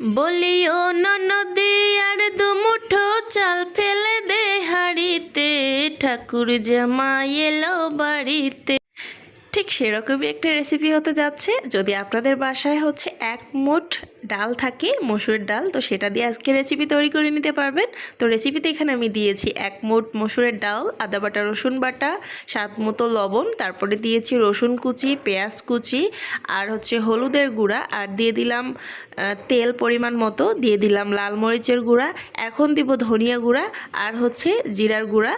বলিও ননদী, আর দুমুঠো চাল ফেলে দে হাড়িতে। ঠাকুর জামা এলো বাড়িতে। ঠিক সেরকমই একটা রেসিপি হতে যাচ্ছে। যদি আপনাদের বাসায় হচ্ছে এক মুঠ ডাল থাকে মসুরের ডাল, তো সেটা দিয়ে আজকে রেসিপি তৈরি করে নিতে পারবেন। তো রেসিপিতে এখানে আমি দিয়েছি এক মুঠ মসুরের ডাল, আদা বাটা, রসুন বাটা, স্বাদ মতো লবণ, তারপরে দিয়েছি রসুন কুচি, পেঁয়াজ কুচি, আর হচ্ছে হলুদের গুঁড়া, আর দিয়ে দিলাম তেল পরিমাণ মতো, দিয়ে দিলাম লাল মরিচের গুঁড়া, এখন দিব ধনিয়া গুঁড়া, আর হচ্ছে জিরার গুঁড়া,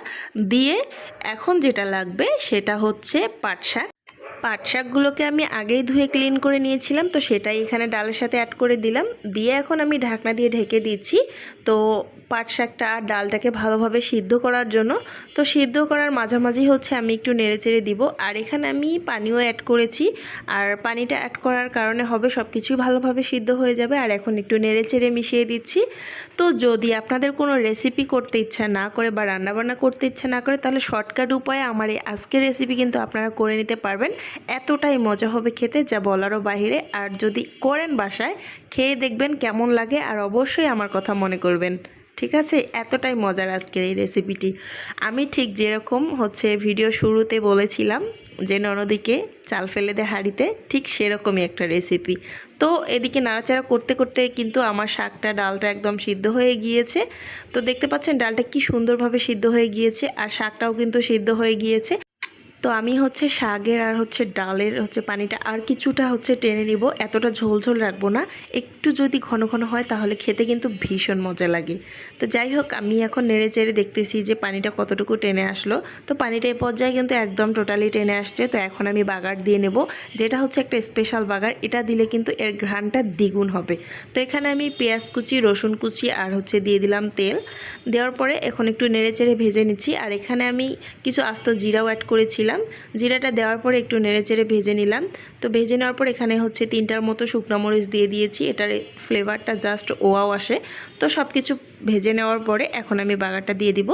দিয়ে এখন যেটা লাগবে সেটা হচ্ছে পাট শাক। পাট শাকগুলোকে আমি আগেই ধুয়ে ক্লিন করে নিয়েছিলাম, তো সেটাই এখানে ডালের সাথে অ্যাড করে দিলাম। দিয়ে এখন আমি ঢাকনা দিয়ে ঢেকে দিচ্ছি। তো পাট শাকটা আর ডালটাকে ভালোভাবে সিদ্ধ করার জন্য। তো সিদ্ধ করার মাঝামাঝি হচ্ছে আমি একটু নেড়েচেড়ে দিব। আর এখানে আমি পানিও অ্যাড করেছি। আর পানিটা অ্যাড করার কারণে হবে সব কিছুই ভালোভাবে সিদ্ধ হয়ে যাবে। আর এখন একটু নেড়েচেড়ে মিশিয়ে দিচ্ছি। তো যদি আপনাদের কোনো রেসিপি করতে ইচ্ছা না করে বা রান্নাবান্না করতে ইচ্ছা না করে, তাহলে শর্টকাট উপায়ে আমার এই আজকের রেসিপি কিন্তু আপনারা করে নিতে পারবেন। এতটাই মজা হবে খেতে, যা বলারও বাহিরে। আর যদি করেন বাসায়, খেয়ে দেখবেন কেমন লাগে। আর অবশ্যই আমার কথা মনে করবেন। ঠিক আছে? এতটাই মজার আজকের এই রেসিপিটি আমি ঠিক যেরকম হচ্ছে ভিডিও শুরুতে বলেছিলাম যে, ননদিকে চাল ফেলে দে হাঁড়িতে, ঠিক সেরকমই একটা রেসিপি তো এদিকে নাড়াচাড়া করতে করতে কিন্তু আমার শাকটা, ডালটা একদম সিদ্ধ হয়ে গিয়েছে। তো দেখতে পাচ্ছেন, ডালটা কি সুন্দরভাবে সিদ্ধ হয়ে গিয়েছে, আর শাকটাও কিন্তু সিদ্ধ হয়ে গিয়েছে। তো আমি হচ্ছে শাকের আর হচ্ছে ডালের হচ্ছে পানিটা আর কিছুটা হচ্ছে টেনে নিব। এতটা ঝোল ঝোল রাখব না। একটু যদি ঘন ঘন হয় তাহলে খেতে কিন্তু ভীষণ মজা লাগে। তো যাই হোক, আমি এখন নেড়ে চেড়ে দেখতেছি যে পানিটা কতটুকু টেনে আসলো। তো পানিটা এই পর্যায়ে কিন্তু একদম টোটালি টেনে আসছে। তো এখন আমি বাগার দিয়ে নেব। যেটা হচ্ছে একটা স্পেশাল বাগার। এটা দিলে কিন্তু এর ঘ্রাণটা দ্বিগুণ হবে। তো এখানে আমি পেঁয়াজ কুচি, রসুন কুচি আর হচ্ছে দিয়ে দিলাম তেল। দেওয়ার পরে এখন একটু নেড়ে চেড়ে ভেজে নিচ্ছি। আর এখানে আমি কিছু আস্ত জিরাও অ্যাড করেছিলাম। জিরাটা দেওয়ার পরে একটু নেড়ে চেড়ে ভেজে নিলাম। তো ভেজে নেওয়ার পর এখানে হচ্ছে তিনটার মতো শুকনো মরিচ দিয়ে দিয়েছি। এটার ফ্লেভারটা জাস্ট ওয়াও আসে। তো সব কিছু ভেজে নেওয়ার পরে এখন আমি বাগারটা দিয়ে দিব।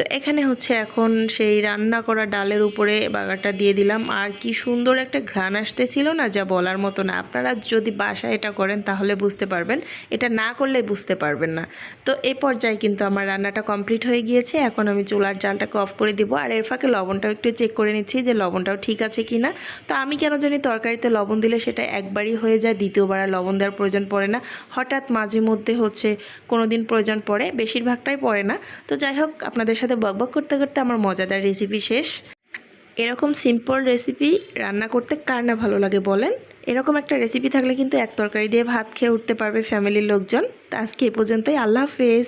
তো এখানে হচ্ছে এখন সেই রান্না করা ডালের উপরে বাগারটা দিয়ে দিলাম। আর কি সুন্দর একটা ঘ্রাণ আসতেছিল না যা বলার মতো না। আপনারা যদি বাসায় এটা করেন তাহলে বুঝতে পারবেন। এটা না করলে বুঝতে পারবেন না। তো এই পর্যায়ে কিন্তু আমার রান্নাটা কমপ্লিট হয়ে গিয়েছে। এখন আমি চুলার জালটাকে অফ করে দিব। আর এর ফাঁকে লবণটাও একটু চেক করে নিচ্ছি যে লবণটাও ঠিক আছে কি না তো আমি কেন জানি তরকারিতে লবণ দিলে সেটা একবারই হয়ে যায়। দ্বিতীয়বার আর লবণ দেওয়ার প্রয়োজন পড়ে না। হঠাৎ মাঝে মধ্যে হচ্ছে কোনো দিন প্রয়োজন পড়ে। বেশিরভাগটাই পড়ে না। তো যাই হোক, আপনাদের সাথে বকবক করতে করতে আমার মজাদার রেসিপি শেষ। এরকম সিম্পল রেসিপি রান্না করতে কার না ভালো লাগে বলেন? এরকম একটা রেসিপি থাকলে কিন্তু এক তরকারি দিয়ে ভাত খেয়ে উঠতে পারবে ফ্যামিলির লোকজন। তো আজকে এ পর্যন্তই, আল্লাহ হাফেজ।